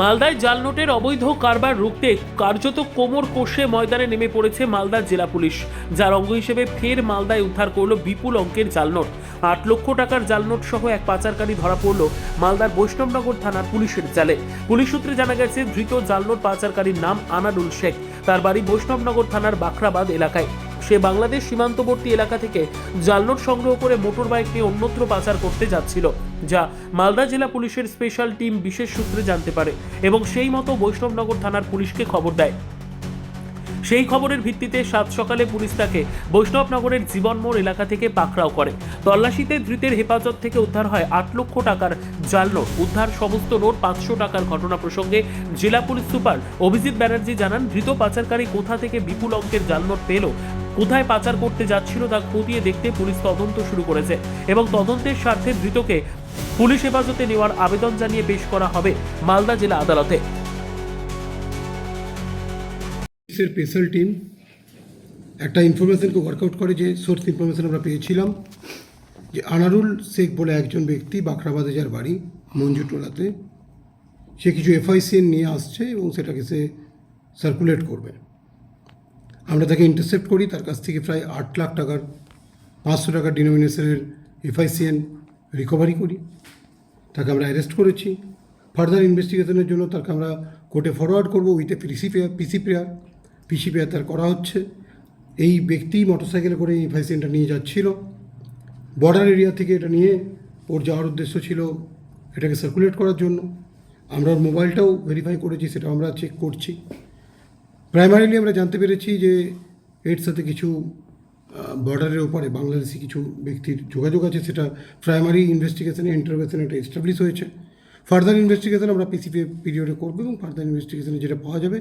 মালদায় জাল নোটের অবৈধ কারবার রুখতে কার্যত কোমর কোষে ময়দানে নেমে পড়েছে মালদার জেলা পুলিশ। যার অঙ্গ হিসেবে ফের মালদায় উদ্ধার করল বিপুল অঙ্কের জাল নোট। আট লক্ষ টাকার জাল নোট সহ এক পাচারকারী ধরা পড়ল মালদার বৈষ্ণবনগর থানার পুলিশের জালে। পুলিশ সূত্রে জানা গেছে, ধৃত জাল নোট পাচারকারীর নাম আনাদুল শেখ। তার বাড়ি বৈষ্ণবনগর থানার বাখরাবাদ এলাকায়। সে বাংলাদেশ সীমান্তবর্তী এলাকা থেকে জালনোট সংগ্রহ করে মোটর বাইক নিয়ে অন্যত্র পাচার করতে যাচ্ছিল, যা মালদা জেলা পুলিশের স্পেশাল টিম বিশেষ সূত্রে জানতে পারে এবং সেই মতো বৈষ্ণবনগর থানার পুলিশকে খবর দেয়। সেই খবরের ভিত্তিতে সাত সকালে পুলিশ তাকে বৈষ্ণবনগরের জীবনমোড় এলাকা থেকে পাকড়াও করে। তল্লাশিতে ধৃতের হেফাজত থেকে উদ্ধার হয় আট লক্ষ টাকার জাল নোট উদ্ধার সমস্ত নোট পাঁচশো টাকার ঘটনা প্রসঙ্গে জেলা পুলিশ সুপার অভিজিৎ ব্যানার্জি জানান, ধৃত পাচারকারী কোথা থেকে বিপুল অঙ্কের জাল নোট পেল কোথায় পাচার করতে যাচ্ছিল তা খতিয়ে দেখতে পুলিশ তদন্ত শুরু করেছে এবং তদন্তের স্বার্থে ধৃতকে পুলিশ হেফাজতে নেওয়ার আবেদন জানিয়ে পেশ করা হবে মালদা জেলা আদালতে। পুলিশের স্পেশাল টিম একটা ইনফরমেশনকে ওয়ার্কআউট করে যে সোর্স ইনফরমেশন আমরা পেয়েছিলাম, যে আনারুল শেখ বলে একজন ব্যক্তি বাখরাবাদে যার বাড়ি মঞ্জুটোলাতে, সে কিছু এফআইসিএন নিয়ে আসছে এবং সেটাকে সে সার্কুলেট করবে। আমরা তাকে ইন্টারসেপ্ট করি, তার কাছ থেকে প্রায় আট লাখ টাকার পাঁচশো টাকার ডিনোমিনেশনের এফআইসিএন রিকভারি করি। তাকে আমরা অ্যারেস্ট করেছি। ফার্দার ইনভেস্টিগেশনের জন্য তাকে আমরা কোর্টে ফরওয়ার্ড করব with a PC pair PC pair PC pair তার করা হচ্ছে। এই ব্যক্তি মোটরসাইকেলে করে এই ভাইসেনটা নিয়ে যাচ্ছিল। বর্ডার এরিয়া থেকে এটা নিয়ে ওর যাওয়ার উদ্দেশ্য ছিল এটাকে সার্কুলেট করার জন্য। আমরা ওর মোবাইলটাও ভেরিফাই করেছি, সেটাও আমরা চেক করছি। প্রাইমারিলি আমরা জানতে পেরেছি যে এর সাথে কিছু বর্ডারের ওপারে বাংলাদেশি কিছু ব্যক্তির যোগাযোগ আছে সেটা প্রাইমারি ইনভেস্টিগেশনে ইন্টারভেশনে এটা এস্টাবলিশ হয়েছে। ফার্দার ইনভেস্টিগেশন আমরা পিসিপি পিরিয়ডে করব এবং ফার্দার ইনভেস্টিগেশনে যেটা পাওয়া যাবে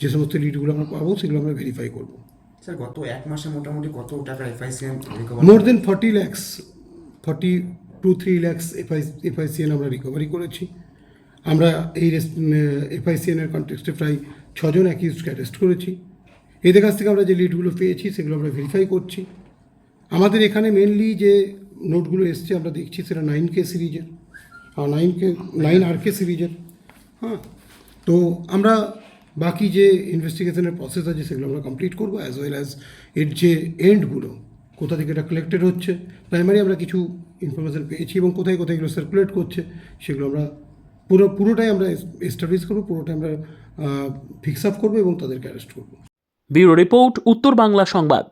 যে সমস্ত লিডগুলো আমরা পাবো সেগুলো আমরা ভেরিফাই করব। স্যার গত এক মাসে মোটামুটি কত টাকার FICM more than forty lakhs forty two three lakhs FI FICN আমরা রিকভারি করেছি। আমরা এই এফআইসিএনের কন্টেক্সটে প্রায় ছজন অ্যাকিউজকে অ্যারেস্ট করেছি। এদের কাছ থেকে আমরা যে লিডগুলো পেয়েছি, সেগুলো আমরা ভেরিফাই করছি। আমাদের এখানে মেনলি যে নোটগুলো এসছে, আমরা দেখছি সেটা নাইন কে সিরিজের আর নাইন কে নাইন আর কে সিরিজের হ্যাঁ তো আমরা বাকি যে ইনভেস্টিগেশনের প্রসেস আছে, সেগুলো আমরা কমপ্লিট করব অ্যাজ ওয়েল অ্যাজ এর যে এন্ডগুলো কোথা থেকে এটা কালেক্টেড হচ্ছে। প্রাইমারি আমরা কিছু ইনফরমেশান পেয়েছি এবং কোথায় কোথায় এগুলো সার্কুলেট করছে, সেগুলো আমরা পুরো, পুরোটাই আমরা এস্টাবলিশ করব, পুরোটাই আমরা ফিক্স আপ করব এবং তাদেরকে অ্যারেস্ট করব। ব্যুরো রিপোর্ট উত্তর বাংলা সংবাদ।